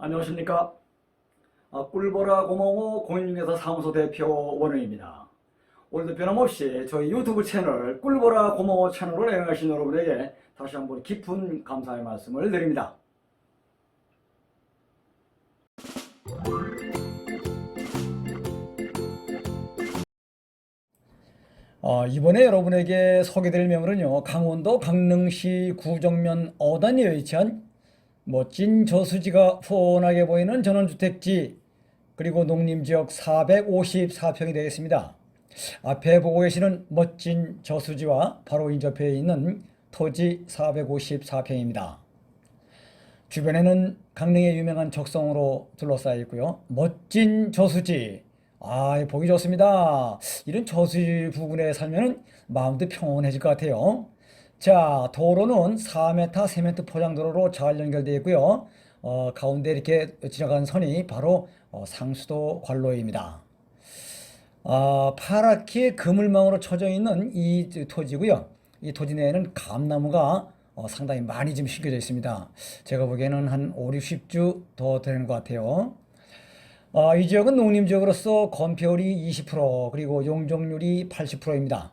안녕하십니까. 아, 꿀보라 고마워 공인중개사 사무소 대표 원영입니다. 오늘도 변함없이 저희 유튜브 채널 꿀보라 고마워 채널을 애용하신 여러분에게 다시 한번 깊은 감사의 말씀을 드립니다. 어, 이번에 여러분에게 소개드릴 매물은요, 강원도 강릉시 구정면 어단리에 위치한 멋진 저수지가 훤하게 보이는 전원주택지, 그리고 농림지역 454평이 되겠습니다. 앞에 보고 계시는 멋진 저수지와 바로 인접해 있는 토지 454평입니다. 주변에는 강릉의 유명한 적성으로 둘러싸여 있고요. 멋진 저수지. 아, 보기 좋습니다. 이런 저수지 부근에 살면 마음도 평온해질 것 같아요. 자, 도로는 4m, 3m 포장도로로 잘 연결되어 있고요. 어, 가운데 이렇게 지나간 선이 바로 어, 상수도 관로입니다. 아, 파랗게 그물망으로 쳐져 있는 이 토지고요. 이 토지 내에는 감나무가 어, 상당히 많이 좀 심겨져 있습니다. 제가 보기에는 한 5, 60주 더 되는 것 같아요. 아, 이 지역은 농림 지역으로서 건폐율이 20% 그리고 용적률이 80%입니다.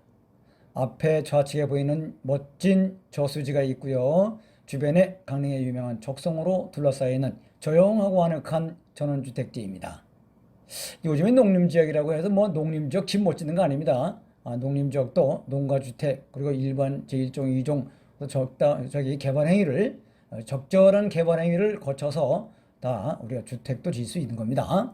앞에 좌측에 보이는 멋진 저수지가 있고요. 주변에 강릉의 유명한 적성으로 둘러싸여 있는 조용하고 아늑한 전원주택지입니다. 요즘에 농림지역이라고 해서 뭐 농림지역 집 못 짓는 거 아닙니다. 아, 농림지역도 농가주택 그리고 일반 제1종, 2종 적다 저기 개발 행위를 어, 적절한 개발 행위를 거쳐서 다 우리가 주택도 지을 수 있는 겁니다.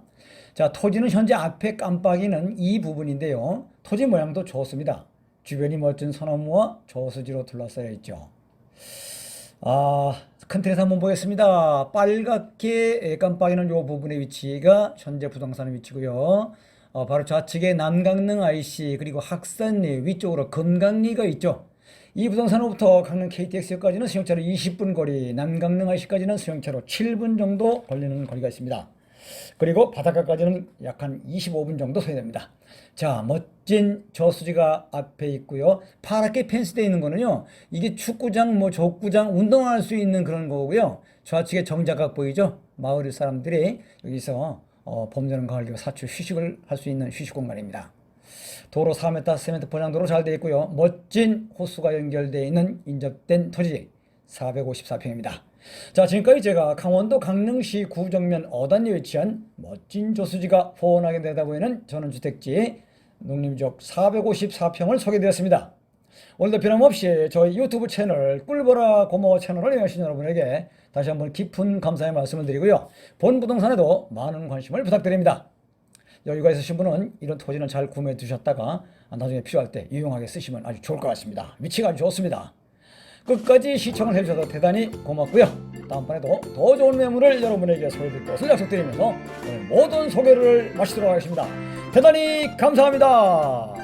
자, 토지는 현재 앞에 깜빡이는 이 부분인데요. 토지 모양도 좋습니다. 주변이 멋진 소나무와 저수지로 둘러싸여 있죠. 아, 큰 틀에서 한번 보겠습니다. 빨갛게 깜빡이는 요 부분의 위치가 현재 부동산의 위치고요. 어, 바로 좌측에 남강릉 IC 그리고 학산리 위쪽으로 금강리가 있죠. 이 부동산으로부터 강릉 KTX역까지는 수용차로 20분 거리, 남강릉 IC까지는 수용차로 7분 정도 걸리는 거리가 있습니다. 그리고 바닷가까지는 약 한 25분 정도 소요됩니다. 자, 멋진 저수지가 앞에 있고요. 파랗게 펜스되어 있는 거는요. 이게 축구장, 뭐 족구장, 운동할 수 있는 그런 거고요. 좌측에 정자각 보이죠? 마을 사람들이 여기서 어, 봄, 여름, 가을, 겨울 사출 휴식을 할 수 있는 휴식 공간입니다. 도로 4m, 3m 포장도로 잘 되어 있고요. 멋진 호수가 연결되어 있는 인접된 토지 454평입니다. 자, 지금까지 제가 강원도 강릉시 구정면 어단리에 위치한 멋진 저수지가 훤하게 내다보이는 전원주택지 농림지역 454평을 소개드렸습니다. 오늘도 변함없이 저희 유튜브 채널 꿀보라 고마워 채널을 이용하신 여러분에게 다시 한번 깊은 감사의 말씀을 드리고요. 본 부동산에도 많은 관심을 부탁드립니다. 여유가 있으신 분은 이런 토지는 잘 구매해 두셨다가 나중에 필요할 때 유용하게 쓰시면 아주 좋을 것 같습니다. 위치가 좋습니다. 끝까지 시청을 해주셔서 대단히 고맙고요. 다음번에도 더 좋은 매물을 여러분에게 소개드릴 것을 약속드리면서 오늘 모든 소개를 마치도록 하겠습니다. 대단히 감사합니다.